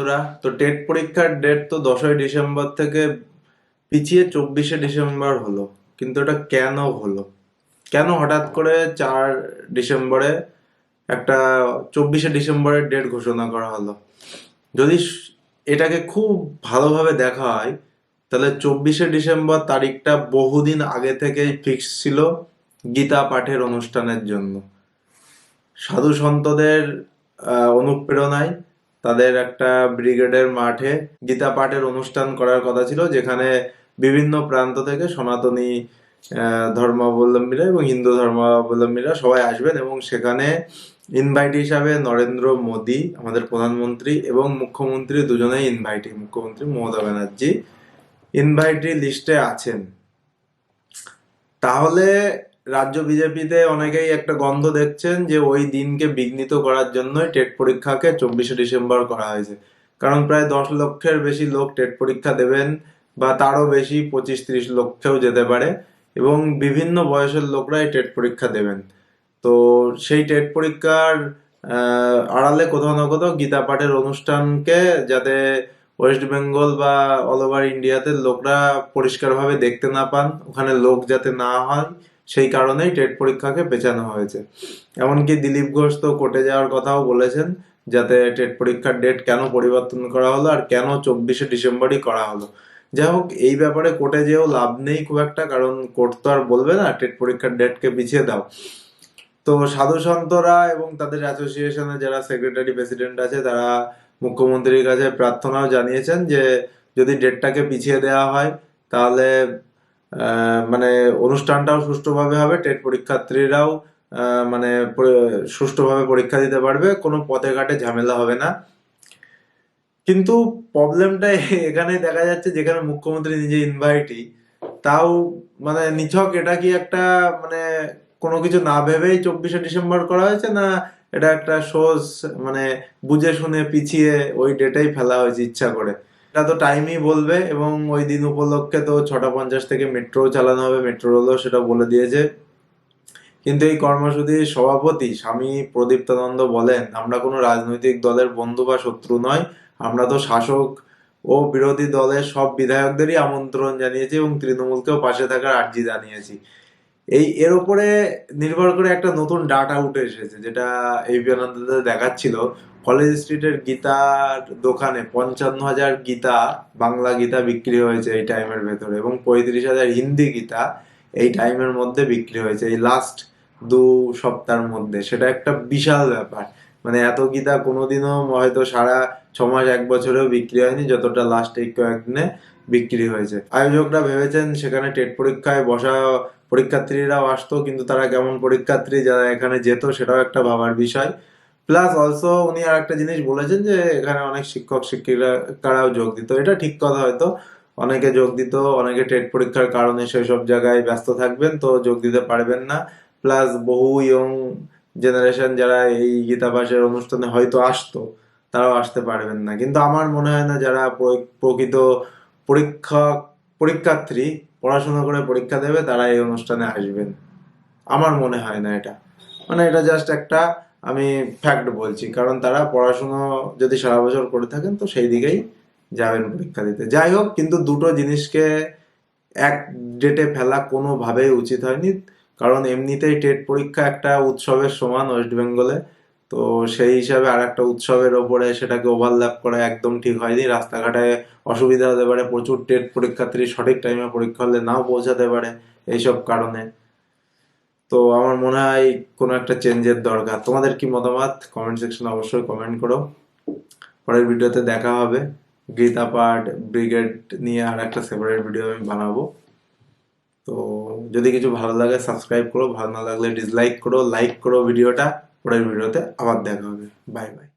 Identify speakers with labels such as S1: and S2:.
S1: বন্ধুরা, তো টেট পরীক্ষার ডেট তো দশই ডিসেম্বর থেকে পিছিয়ে চব্বিশে ডিসেম্বর হলো, কিন্তু এটা কেন হলো? কেন হঠাৎ করে চার ডিসেম্বরে একটা চব্বিশে ডিসেম্বরের ডেট ঘোষণা করা হলো? যদি এটাকে খুব ভালোভাবে দেখা হয়, তাহলে চব্বিশে ডিসেম্বর তারিখটা বহুদিন আগে থেকেই ফিক্স ছিল গীতা পাঠের অনুষ্ঠানের জন্য। সাধু সন্তদের অনুপ্রেরণায় তাদের একটা ব্রিগেডের মাঠে গীতা পাঠের অনুষ্ঠান করার কথা ছিল, যেখানে বিভিন্ন প্রান্ত থেকে সনাতনী ধর্মাবলম্বীরা এবং হিন্দু ধর্মাবলম্বীরা সবাই আসবেন এবং সেখানে ইনভাইট হিসাবে নরেন্দ্র মোদী, আমাদের প্রধানমন্ত্রী এবং মুখ্যমন্ত্রী দুজনেই ইনভাইটি মুখ্যমন্ত্রী মমতা ব্যানার্জি ইনভাইটি লিস্টে আছেন। তাহলে রাজ্য বিজেপিতে অনেকেই একটা গন্ধ দেখছেন যে ওই দিনকে বিঘ্নিত করার জন্যই টেট পরীক্ষাকে চব্বিশে ডিসেম্বর করা হয়েছে। কারণ প্রায় দশ লক্ষের বেশি লোক টেট পরীক্ষা দেবেন বা তারও বেশি পঁচিশ ত্রিশ লক্ষেও যেতে পারে এবং বিভিন্ন বয়সের লোকরাই টেট পরীক্ষা দেবেন। তো সেই টেট পরীক্ষার আড়ালে কোথাও না কোথাও গীতা পাঠের অনুষ্ঠানকে যাতে ওয়েস্ট বেঙ্গল বা অল ওভার ইন্ডিয়াতে লোকরা পরিষ্কারভাবে দেখতে না পান, ওখানে লোক যাতে না হয় সেই কারণেই টেট পরীক্ষাকে পেছানো হয়েছে। এমনকি দিলীপ ঘোষ তো কোর্টে যাওয়ার কথাও বলেছেন যাতে টেট পরীক্ষার ডেট কেন পরিবর্তন করা হলো আর কেন চব্বিশে ডিসেম্বরই করা হলো। যাই হোক, এই ব্যাপারে কোর্টে যেও লাভ নেই খুব একটা, কারণ কোর্ট তো আর বলবে না, টেট পরীক্ষার ডেটকে পিছিয়ে দাও। তো সাধু সন্তরা এবং তাদের অ্যাসোসিয়েশনের যারা সেক্রেটারি প্রেসিডেন্ট আছে, তারা মুখ্যমন্ত্রীর কাছে প্রার্থনাও জানিয়েছেন যে যদি ডেটটাকে পিছিয়ে দেওয়া হয়, তাহলে মানে অনুষ্ঠানটাও সুষ্ঠুভাবে হবে, টেট পরীক্ষার্থীরাও মানে সুষ্ঠুভাবে পরীক্ষা দিতে পারবে, কোনো পথে ঘাটে ঝামেলা হবে না। কিন্তু প্রবলেমটা এখানে দেখা যাচ্ছে, যেখানে মুখ্যমন্ত্রী নিজে ইনভাইটি তাও মানে নিছক, এটা কি একটা মানে কোনো কিছু না ভেবেই চব্বিশে ডিসেম্বর করা হয়েছে, না এটা একটা সোজ মানে বুঝে শুনে পিছিয়ে ওই ডেটেই ফেলা হয়েছে ইচ্ছা করে? এটা তো টাইমই বলবে এবং ওই দিন উপলক্ষে তো ছটা পঞ্চাশ থেকে মেট্রো চালানো হবে মেট্রো রেলও সেটা বলে দিয়েছে। কিন্তু এই কর্মসূচির সভাপতি স্বামী প্রদীপ্তানন্দ বলেন, আমরা কোনো রাজনৈতিক দলের বন্ধু বা শত্রু নয়, আমরা তো শাসক ও বিরোধী দলের সব বিধায়কদেরই আমন্ত্রণ জানিয়েছি এবং তৃণমূলকেও পাশে থাকার আর্জি জানিয়েছি। এই, এর উপরে নির্ভর করে একটা নতুন ডাটা উঠে এসেছে, যেটা এই আনন্দতে দেখাচ্ছিল। কলেজ স্ট্রিটের গীতার দোকানে পঞ্চান্ন হাজার গীতা, বাংলা গীতা বিক্রি হয়েছে এই টাইমের ভেতরে এবং পঁয়ত্রিশ হাজার হিন্দি গীতা এই টাইমের মধ্যে বিক্রি হয়েছে, এই লাস্ট দু সপ্তাহের মধ্যে। সেটা একটা বিশাল ব্যাপার। মানে এত গীতা কোনোদিনও হয়তো সারা ছ মাস এক বছরেও বিক্রি হয়নি, যতটা লাস্ট এই কয়েকদিনে বিক্রি হয়েছে। আয়োজকরা ভেবেছেন সেখানে টেট পরীক্ষায় বসা পরীক্ষার্থীরাও আসতো, কিন্তু তারা কেমন পরীক্ষার্থী, যারা এখানে যেত সেটাও একটা ভাবার বিষয়। প্লাস অলসো উনি আর একটা জিনিস বলেছেন যে, এখানে অনেক শিক্ষক শিক্ষিকারাও যোগ দিত। এটা ঠিক কথা হয়তো। অনেকে যোগ দিত, অনেকে টেট পরীক্ষার কারণে সেই সব জায়গায় ব্যস্ত থাকবেন, তো যোগ দিতে পারবেন না। প্লাস বহু ইয়ং জেনারেশন যারা এই গীতাবাসের অনুষ্ঠানে হয়তো আসতো। তারাও আসতে পারবেন না। কিন্তু আমার মনে হয় না যারা প্রকৃত পরীক্ষা, পরীক্ষার্থী, পড়াশোনা করে পরীক্ষা দেবে, তারা এই অনুষ্ঠানে আসবেন। আমার মনে হয় না এটা। মানে এটা জাস্ট একটা আমি ফ্যাক্ট বলছি। কারণ তারা পড়াশুনো যদি সারা বছর করে থাকেন, তো সেই দিকেই যাবেন পরীক্ষা দিতে। যাই হোক, কিন্তু দুটো জিনিসকে এক ডেটে ফেলা কোনোভাবেই উচিত হয়নি। কারণ এমনিতেই টেট পরীক্ষা একটা উৎসবের সমান ওয়েস্ট বেঙ্গলে তো সেই হিসাবে আর একটা উৎসবের ওপরে সেটাকে ওভারল্যাপ করা একদম ঠিক হয়নি। রাস্তাঘাটে অসুবিধা হতে পারে, প্রচুর টেট পরীক্ষার্থী সঠিক টাইমে পরীক্ষা হলে নাও পৌঁছাতে পারে এইসব কারণে। তো আমার মনে হয় কোনো একটা চেঞ্জের দরকার। তোমাদের কি মতামত? কমেন্ট সেকশনে অবশ্যই কমেন্ট করো। পরের ভিডিওতে দেখা হবে। গীতা পাঠ ব্রিগেড নিয়ে আর একটা সেপারেট ভিডিও আমি বানাবো। তো যদি কিছু ভালো লাগে সাবস্ক্রাইব করো। ভালো না লাগলে ডিসলাইক করো লাইক করো ভিডিওটা পরের ভিডিওতে আবার দেখা হবে। Bye bye